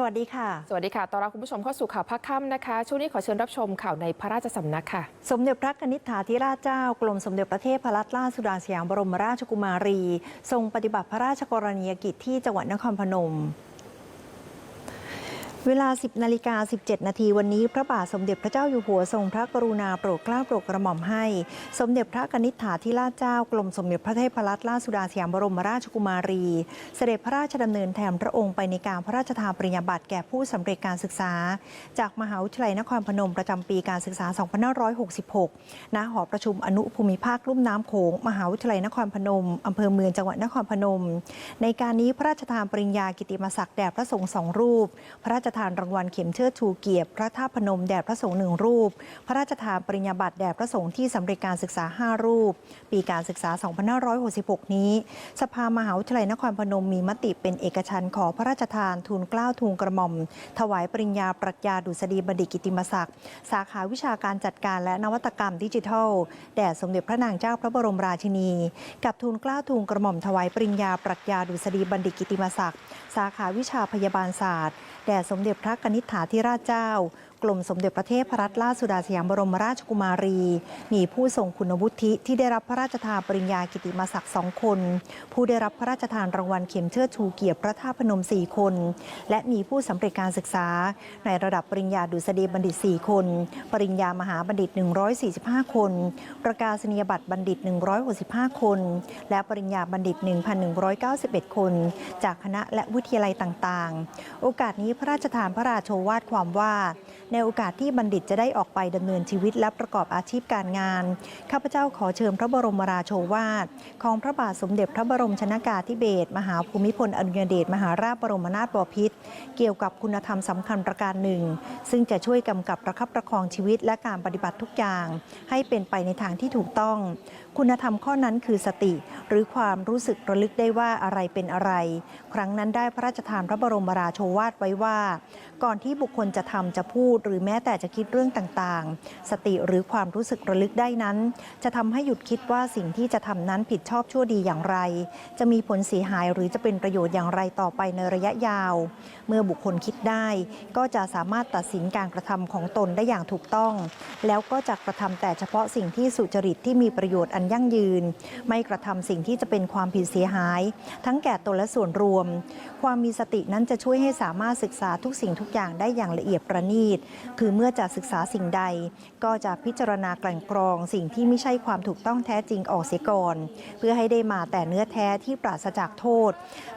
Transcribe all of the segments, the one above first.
สวัสดีค่ะ สวัสดีค่ะ ต้อนรับคุณผู้ชมเข้าสู่ข่าวภาคค่ำนะคะ ช่วงนี้ขอเชิญรับชมข่าวในพระราชสำนักค่ะ สมเด็จพระกนิษฐาธิราชเจ้า กรมสมเด็จพระเทพรัตนราชสุดาสยามบรมราชกุมารี ทรงปฏิบัติพระราชกรณียกิจที่จังหวัดนครพนม เวลา 10นาฬิกา17 นาทีวันนี้ พระบาทสมเด็จพระเจ้าอยู่หัวทรงพระกรุณาโปรดเกล้าโปรดกระหม่อมให้ สมเด็จพระกนิษฐาธิราชเจ้ากรมสมเด็จพระเทพรัตนราชสุดาสยามบรมราชกุมารี เสด็จพระราชดำเนินแทนพระองค์ไปในการพระราชทานปริญญาบัตรแก่ผู้สำเร็จการศึกษา จากมหาวิทยาลัยนครพนมประจำปีการศึกษา 2566 ณ หอประชุมอนุภูมิภาคลุ่มน้ำโขงมหาวิทยาลัยนครพนมอำเภอเมืองจังหวัดนครพนม ในการนี้พระราชทานปริญญากิติมศักดิ์แด่พระสงฆ์สองรูป พระราชทานรางวัลเข็มเชิดชูเกียรติพระธาตุพนมแด่พระสงฆ์หนึ่งรูป พระราชทานปริญญาบัตรแด่พระสงฆ์ที่สำเร็จการศึกษา 5 รูป ปีการศึกษา 2566 นี้ สภามหาวิทยาลัยนครพนมมีมติเป็นเอกฉันท์ขอพระราชทานทูลกล้าทูลกระหม่อม ถวายปริญญาปรัชญาดุษฎีบัณฑิตกิติมศักดิ์สาขาวิชาการจัดการและนวัตกรรมดิจิทัล แด่สมเด็จพระนางเจ้าพระบรมราชินี กับทูลกล้าทูลกระหม่อมถวายปริญญาปรัชญาดุษฎีบัณฑิตกิติมศักดิ์สาขาวิชาพยาบาลศาสตร์แด่สมเด็จพระกนิษฐาธิราชเจ้า กรมสมเด็จพระเทพรัตนราชสุดาสยามบรมราชกุมารี มีผู้ทรงคุณวุฒิที่ได้รับพระราชทานปริญญากิติมศักดิ์สองคน ผู้ได้รับพระราชทานรางวัลเข็มเชิดชูเกียรติพระธาตุพนม 4 คน และมีผู้สำเร็จการศึกษา ในระดับปริญญาดุษฎีบัณฑิต 4 คน ปริญญามหาบัณฑิต 145 คน ประกาศนียบัตรบัณฑิต 165 คน และปริญญาบัณฑิต 1,191 คน จากคณะและวิทยาลัยต่างๆ โอกาสนี้พระราชทานพระราโชวาทความว่า ในโอกาสที่บัณฑิตจะได้ออกไปดำเนินชีวิตและประกอบอาชีพการงาน ข้าพเจ้าขอเชิญพระบรมราโชวาท ของพระบาทสมเด็จพระบรมชนากาธิเบศรมหาภูมิพลอดุลยเดชมหาราชบรมนาถบพิตรเกี่ยวกับคุณธรรมสำคัญประการหนึ่ง ซึ่งจะช่วยกำกับประคับประคองชีวิตและการปฏิบัติทุกอย่าง ให้เป็นไปในทางที่ถูกต้อง คุณธรรมข้อนั้นคือสติ หรือความรู้สึกระลึกได้ว่าอะไรเป็นอะไร ครั้งนั้นได้พระราชทานพระบรมราโชวาทไว้ว่า ก่อนที่บุคคลจะทำจะพูด หรือแม้แต่จะคิดเรื่องต่างๆ สติหรือความรู้สึกระลึกได้นั้น จะทำให้หยุดคิดว่าสิ่งที่จะทำนั้นผิดชอบชั่วดีอย่างไร จะมีผลเสียหายหรือจะเป็นประโยชน์อย่างไรต่อไปในระยะยาว เมื่อบุคคลคิดได้ ก็จะสามารถตัดสินการกระทำของตนได้อย่างถูกต้อง แล้วก็จะกระทำแต่เฉพาะสิ่งที่สุจริตที่มีประโยชน์อันยั่งยืน ไม่กระทำสิ่งที่จะเป็นความผิดเสียหาย ทั้งแก่ตนและส่วนรวม ความมีสตินั้นจะช่วยให้สามารถศึกษาทุกสิ่งทุกอย่างได้อย่างละเอียดประณีต คือเมื่อจะศึกษาสิ่งใด ก็จะพิจารณากลั่นกรอง สิ่งที่ไม่ใช่ความถูกต้องแท้จริงออกเสียก่อน เพื่อให้ได้มาแต่เนื้อแท้ที่ปราศจากโทษ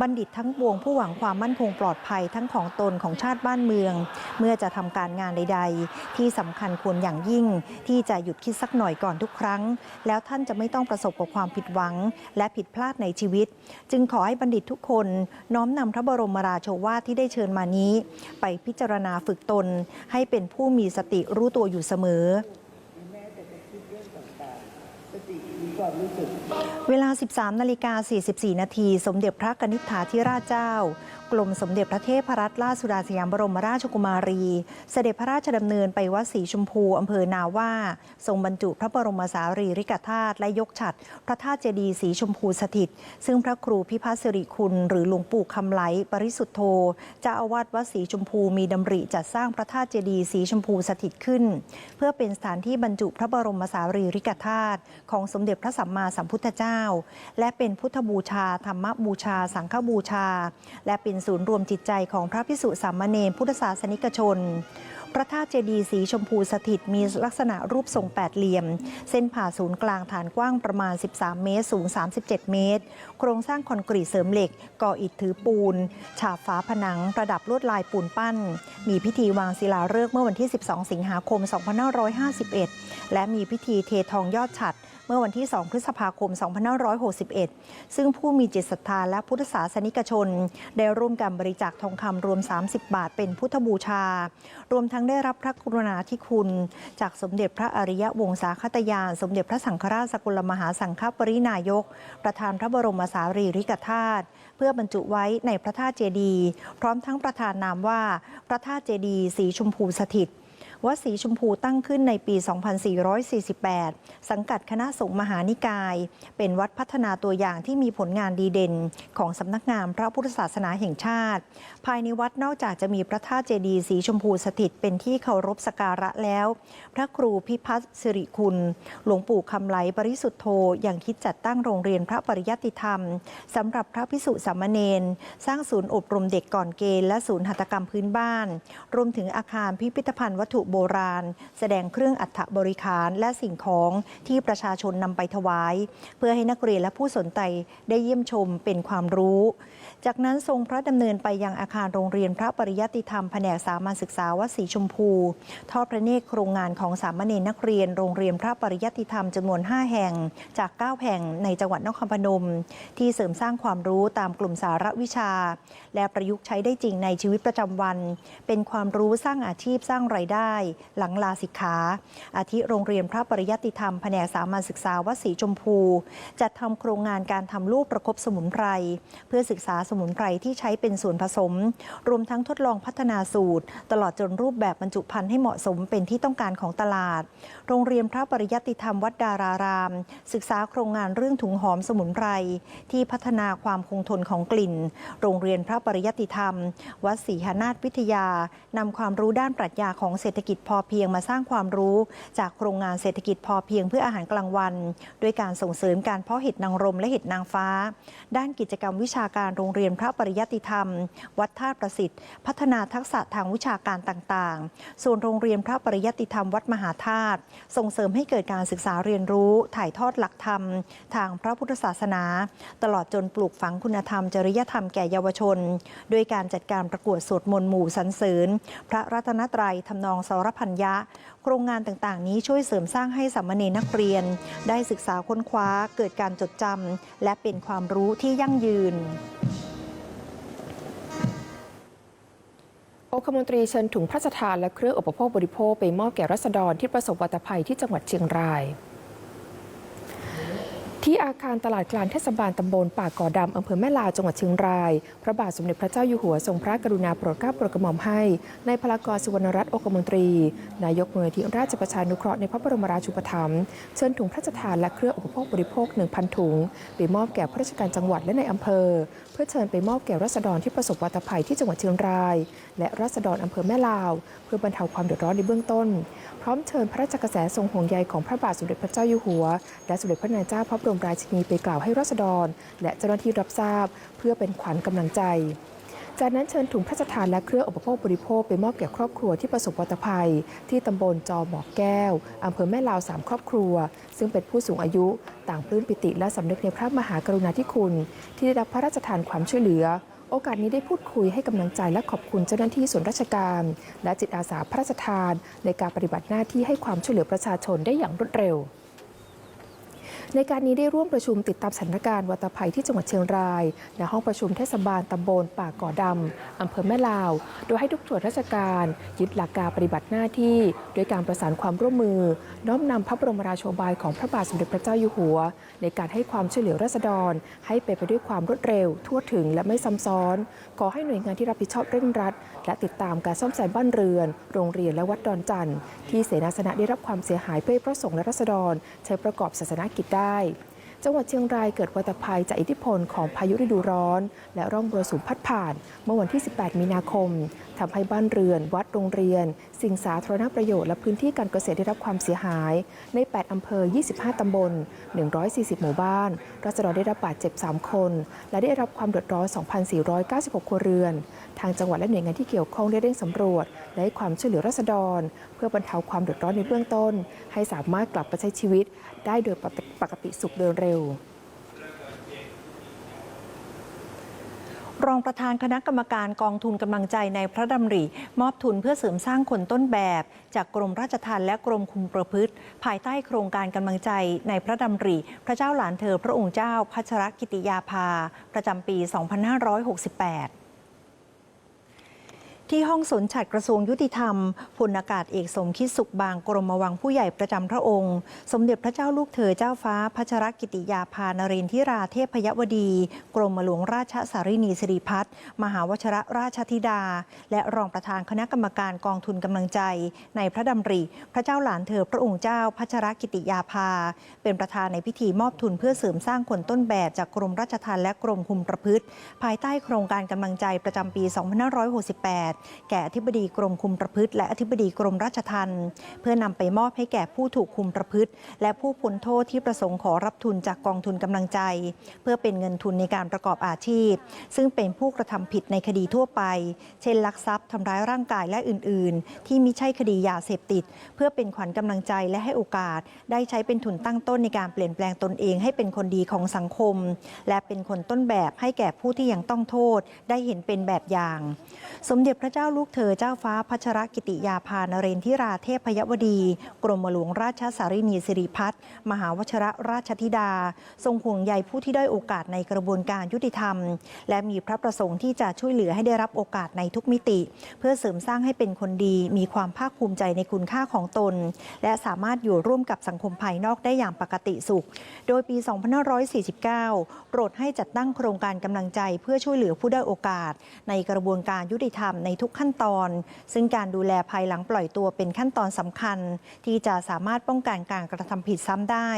บัณฑิตทั้งปวงผู้หวังความมั่นคงปลอดภัยทั้งของตนของชาติบ้านเมือง เมื่อจะทำการงานใด ๆ ที่สำคัญควรอย่างยิ่ง ที่จะหยุดคิดสักหน่อยก่อนทุกครั้ง แล้วท่านจะไม่ต้องประสบกับความผิดหวัง และผิดพลาดในชีวิต จึงขอให้บัณฑิตทุกคนน้อมนำพระบรมราโชวาทที่ได้เชิญมานี้ ไปพิจารณาฝึกตน ให้เป็นผู้มีสติรู้ตัวอยู่เสมอเวลา 13 นาฬิกา 44 นาที สมเด็จพระกนิษฐาธิราชเจ้า กรมสมเด็จพระเทพรัตนราชสุดาสยามบรมราชกุมารี เสด็จพระราชดำเนินไปวัดศรีชมพูอำเภอนาว่า ทรงบรรจุพระบรมสารีริกธาตุและยกฉัตรพระธาตุเจดีย์สีชมพูสถิต ซึ่งพระครูพิพัฒน์สิริคุณ หรือหลวงปู่คำไหลปริสุทธโธเจ้าอาวาสวัดศรีชมพูมีดำริจัดสร้างพระธาตุเจดีย์สีชมพูสถิตขึ้น เพื่อเป็นสถานที่บรรจุพระบรมสารีริกธาตุของสมเด็จพระสัมมาสัมพุทธเจ้า และเป็นพุทธบูชาธรรมบูชา สังฆบูชา และเป็นศูนย์รวมจิตใจของพระพิสุสามเณรพุทธศาสนิกชน พระธาตุเจดีย์สีชมพูสถิตมีลักษณะรูปทรงแปดเหลี่ยม เส้นผ่าศูนย์กลางฐานกว้างประมาณ 13 เมตร สูง 37 เมตร โครงสร้างคอนกรีตเสริมเหล็ก ก่ออิฐถือปูน ฉาบฝาผนัง ประดับลวดลายปูนปั้น มีพิธีวางศิลาฤกษ์เมื่อวันที่ 12 สิงหาคม 2551 และมีพิธีเททองยอดฉัตร เมื่อวันที่ 2 พฤษภาคม 2561 ซึ่งผู้มีจิตศรัทธาและพุทธศาสนิกชน ได้ร่วมกันบริจาคทองคำรวม 30 บาทเป็นพุทธบูชา รวมทั้งได้รับพระกรุณาธิคุณ จากสมเด็จพระอริยวงศาคตยาน สมเด็จพระสังฆราชสกุลมหาสังฆปรินายก ประธานพระบรมสารีริกธาตุเพื่อบรรจุไว้ในพระธาตุเจดีย์พร้อมทั้งประธานนามว่าพระธาตุเจดีย์สีชมพูสถิต วัดศรีชมพูตั้งขึ้นในปี 2448 สังกัดคณะสงฆ์มหานิกาย เป็นวัดพัฒนาตัวอย่างที่มีผลงานดีเด่น ของสำนักงานพระพุทธศาสนาแห่งชาติ ภายในวัดนอกจากจะมีพระธาตุเจดีย์สีชมพูสถิตเป็นที่เคารพสักการะแล้ว พระครูพิพัฒน์สิริคุณ หลวงปู่คำไหลปริสุทธโธยังคิดจัดตั้งโรงเรียนพระปริยัติธรรมสำหรับพระพิสุสามเณรสร้างศูนย์อบรมเด็กก่อนเกณฑ์และศูนย์หัตถกรรมพื้นบ้าน รวมถึงอาคารพิพิธภัณฑ์วัตถุโบราณ แสดงเครื่องอัฐบริคารและสิ่งของที่ประชาชนนำไปถวาย เพื่อให้นักเรียนและผู้สนใจได้เยี่ยมชมเป็นความรู้ จากนั้นทรงพระดำเนินไปยังอาคารโรงเรียนพระปริยัติธรรมแผนกสามัญศึกษาวัดศรีชมพู ทอดพระเนตรโครงงานของสามเณรนักเรียนโรงเรียนพระปริยัติธรรมจำนวน 5 แห่งจาก 9 แห่งในจังหวัดนครพนม ที่เสริมสร้างความรู้ตามกลุ่มสาระวิชา และประยุกต์ใช้ได้จริงในชีวิตประจำวัน เป็นความรู้สร้างอาชีพสร้างไรายได้หลังลาสิกขา อาทิโรงเรียนพระปริยัติธรรมแผนกสามัญศึกษาวัดศรีชมพู จัดทำโครงงานการทำรูปประคบสมุนไพร เพื่อศึกษาสมุนไพรที่ใช้เป็นส่วนผสม รวมทั้งทดลองพัฒนาสูตร ตลอดจนรูปแบบบรรจุภัณฑ์ให้เหมาะสมเป็นที่ต้องการของตลาด โรงเรียนพระปริยัติธรรมวัดดาราราม ศึกษาโครงงานเรื่องถุงหอมสมุนไพรที่พัฒนาความคงทนของกลิ่น โรงเรียนพระปริยัติธรรม วัดศรีหานาถวิทยานำความรู้ด้านปรัชญาของเศรษฐกิจพอเพียงมาสร้างความรู้ จากโครงงานเศรษฐกิจพอเพียงเพื่ออาหารกลางวัน ด้วยการส่งเสริมการเพาะเห็ดนางรมและเห็ดนางฟ้า ด้านกิจกรรมวิชาการโรงเรียนพระปริยัติธรรม วัดท่าตุประสิทธิ์ พัฒนาทักษะทางวิชาการต่างๆ ส่วนโรงเรียนพระปริยัติธรรมวัดมหาธาตุส่งเสริมให้เกิดการศึกษาเรียนรู้ ถ่ายทอดหลักธรรม ทางพระพุทธศาสนา ตลอดจนปลูกฝังคุณธรรม จริยธรรมแก่เยาวชน ด้วยการจัดการประกวดสวดมนต์หมู่สรรเสริญ พระรัตนตรัยทำนองสรพัญญะ โครงงานต่างๆ นี้ช่วยเสริมสร้างให้สามเณรนักเรียน ได้ศึกษาค้นคว้าเกิดการจดจำและเป็นความรู้ที่ยั่งยืนองคมนตรีเชิญถุงพระราชทานและเครื่องอุปโภคบริโภคไปมอบแก่รัษฎรที่ประสบวัตภัยที่จังหวัดเชียงราย ที่อาคารตลาดกลางเทศบาลตำบลป่าก่อดำอำเภอแม่ลาวจังหวัดเชียงราย พระบาทสมเด็จพระเจ้าอยู่หัวทรงพระกรุณาโปรดเกล้าโปรดกระหม่อมให้ ในพลากรสุวรรณรัตน์องคมนตรี นายกมูลนิธิราชประชานุเคราะห์ในพระบรมราชูปถัมภ์เชิญถุงพระราชทานและเครื่องอุปโภคบริโภค 1,000 ถุง ไปมอบแก่ผู้ราชการจังหวัดและในอำเภอ เพื่อเชิญไปมอบแก่รัษฎรที่ประสบวัตภัยที่จังหวัดเชียงราย และรัษฎรอำเภอแม่ลาว เพื่อบรรเทาความเดือดร้อนในเบื้องต้น พร้อมเชิญพระราชกระแสทรงห่วงใยของพระบาทสมเด็จพระเจ้าอยู่หัว และสมเด็จพระนางเจ้าพระบรมราชินีไปกล่าวให้รัษฎร และเจ้าหน้าที่รับทราบ เพื่อเป็นขวัญกำลังใจ จากนั้นเชิญถุงพระราชทานและเครื่องอุปโภคบริโภคไปมอบแก่ครอบครัวที่ประสบวัตภัย ที่ตำบลจอหมอกแก้วอำเภอแม่ลาวสามครอบครัว ซึ่งเป็นผู้สูงอายุ ต่างปลื้มปิติและสำนึกในพระมหากรุณาธิคุณ ที่ได้รับพระราชทานความช่วยเหลือโอกาสนี้ได้พูดคุยให้กำลังใจและขอบคุณเจ้าหน้าที่ส่วนราชการ และจิตอาสาพระราชทาน ในการปฏิบัติหน้าที่ให้ความช่วยเหลือประชาชนได้อย่างรวดเร็ว ในการนี้ได้ร่วมประชุมติดตามสถานการณ์วัตภัยที่จังหวัดเชียงราย ณ ห้องประชุมเทศบาลตำบลป่าก่อดำอำเภอแม่ลาว โดยให้ทุกส่วนราชการยึดหลักการปฏิบัติหน้าที่ด้วยการประสานความร่วมมือ น้อมนำพระบรมราโชบายของพระบาทสมเด็จพระเจ้าอยู่หัว ในการให้ความช่วยเหลือราษฎร ให้ไปนไปด้วยความรวดเร็ว ทั่วถึงและไม่ซ้ำซ้อน ขอให้หน่วยงานที่รับผิดชอบเร่งรัด และติดตามการซ่อมแซมบ้านเรือน โรงเรียนและวัดดอนจันทร์ที่เสนาสนะได้รับความเสียหายเพื่อให้พระสงฆ์และราษฎร ใช้ประกอบศาสนกิจได้ได้ จังหวัดเชียงรายเกิดวัตภัยจากอิทธิพลของพายุฤดูร้อน และร่องมรสุมพัดผ่าน เมื่อวันที่ 18 มีนาคมทำให้บ้านเรือน วัดโรงเรียน สิ่งสาธารณประโยชน์และพื้นที่การเกษตรได้รับความเสียหาย ใน 8อำเภอ 25ตำบล 140 หมู่บ้านรัษฎรได้รับบาดเจ็บ 3 คน และได้รับความเดือดร้อน 2,496 ครัวเรือน ทางจังหวัดและหน่วยงานที่เกี่ยวข้องได้เร่งสำรวจ และให้ความช่วยเหลือราษฎรเพื่อบรรเทาความเดือดร้อนในเบื้องต้น ให้สามารถกลับไปใช้ชีวิต ได้โดยปกติสุขโดยเร็วรองประธานคณะกรรมการกองทุนกำลังใจในพระดำริ มอบทุนเพื่อเสริมสร้างคนต้นแบบ จากกรมราชทัณฑ์และกรมคุมประพฤติ ภายใต้โครงการกำลังใจในพระดำริ พระเจ้าหลานเธอพระองค์เจ้าพัชรกิติยาภา ประจำปี 2568 ที่ห้องสนฉัดกระทรวงยุติธรรมพลอากาศเอกสมคิดสุขบางกรมวังผู้ใหญ่ประจำพระองค์ สมเด็จพระเจ้าลูกเธอเจ้าฟ้าพัชรกิติยาภานเรนทิราเทพยวดี กรมหลวงราชสารินีสิริพัฒน์มหาวชรราชธิดา และรองประธานคณะกรรมการกองทุนกำลังใจ ในพระดำริ พระเจ้าหลานเธอพระองค์เจ้าพัชรกิติยาภา เป็นประธานในพิธีมอบทุนเพื่อเสริมสร้างคนต้นแบบจากกรมราชทัณฑ์และกรมคุมประพฤติ ภายใต้โครงการกำลังใจประจำปี 2568แก่อธิบดีกรมคุมประพฤติ และอธิบดีกรมราชทัณฑ์เพื่อนำไปมอบให้แก่ผู้ถูกคุมประพฤติ และผู้พ้นโทษที่ประสงค์ขอรับทุนจากกองทุนกำลังใจ เพื่อเป็นเงินทุนในการประกอบอาชีพ ซึ่งเป็นผู้กระทำผิดในคดีทั่วไป เช่นลักทรัพย์ทำร้ายร่างกายและอื่น ๆ ที่มิใช่คดียาเสพติด เพื่อเป็นขวัญกำลังใจและให้โอกาส ได้ใช้เป็นทุนตั้งต้นในการเปลี่ยนแปลงตนเองให้เป็นคนดีของสังคม และเป็นคนต้นแบบให้แก่ผู้ที่ยังต้องโทษ ได้เห็นเป็นแบบอย่าง สมเด็จพระเจ้าลูกเธอเจ้าฟ้าพัชรกิติยาภานเรนทิราเทพยวดี กรมหลวงราชสารินีสิริพัฒน์มหาวชรราชธิดา ทรงห่วงใยผู้ที่ได้โอกาสในกระบวนการยุติธรรม และมีพระประสงค์ที่จะช่วยเหลือให้ได้รับโอกาสในทุกมิติ เพื่อเสริมสร้างให้เป็นคนดี มีความภาคภูมิใจในคุณค่าของตน และสามารถอยู่ร่วมกับสังคมภายนอกได้อย่างปกติสุข โดยปี 2549 โปรดให้จัดตั้งโครงการกำลังใจเพื่อช่วยเหลือผู้ได้โอกาส ในกระบวนการยุติธรรมในทุกขั้นตอน ซึ่งการดูแลภายหลังปล่อยตัวเป็นขั้นตอนสำคัญ ที่จะสามารถป้องกันการกระทำผิดซ้ำได้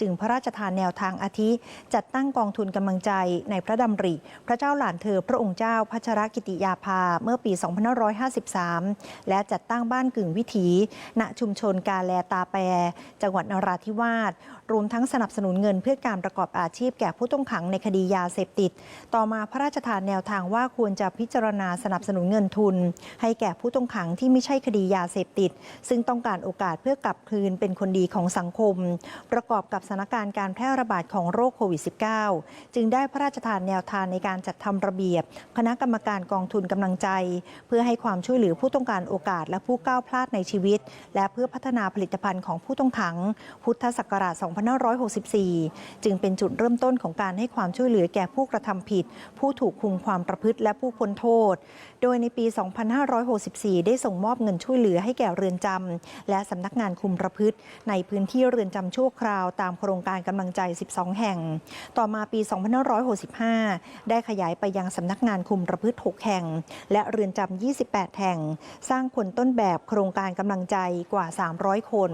จึงพระราชทานแนวทางอาทิ จัดตั้งกองทุนกำลังใจในพระดำริ พระเจ้าหลานเธอพระองค์เจ้าพัชรกิติยาภาเมื่อปี 2553 และจัดตั้งบ้านกึ่งวิถี ณชุมชนกาแลตาแปร จังหวัดนราธิวาสรวมทั้งสนับสนุนเงินเพื่อการประกอบอาชีพแก่ผู้ต้องขังในคดียาเสพติด ต่อมาพระราชทานแนวทางว่าควรจะพิจารณาสนับสนุนเงินทุนให้แก่ผู้ต้องขังที่ไม่ใช่คดียาเสพติด ซึ่งต้องการโอกาสเพื่อกลับคืนเป็นคนดีของสังคม ประกอบกับสถานการณ์การแพร่ระบาดของโรคโควิด -19 จึงได้พระราชทานแนวทางในการจัดทำระเบียบ คณะกรรมการกองทุนกำลังใจ เพื่อให้ความช่วยเหลือผู้ต้องการโอกาสและผู้ก้าวพลาดในชีวิต และเพื่อพัฒนาผลิตภัณฑ์ของผู้ต้องขัง พุทธศักราช 2564 จึงเป็นจุดเริ่มต้นของการให้ความช่วยเหลือแก่ผู้กระทำผิด ผู้ถูกคุมความประพฤติและผู้พ้นโทษ โดยในปี2564 ได้ส่งมอบเงินช่วยเหลือให้แก่เรือนจำและสำนักงานคุมประพฤติ ในพื้นที่เรือนจำชั่วคราวตามโครงการกำลังใจ 12 แห่ง ต่อมาปี 2565 ได้ขยายไปยังสำนักงานคุมประพฤติ 6 แห่ง และเรือนจำ28 แห่ง สร้างผลต้นแบบโครงการกำลังใจกว่า 300 คน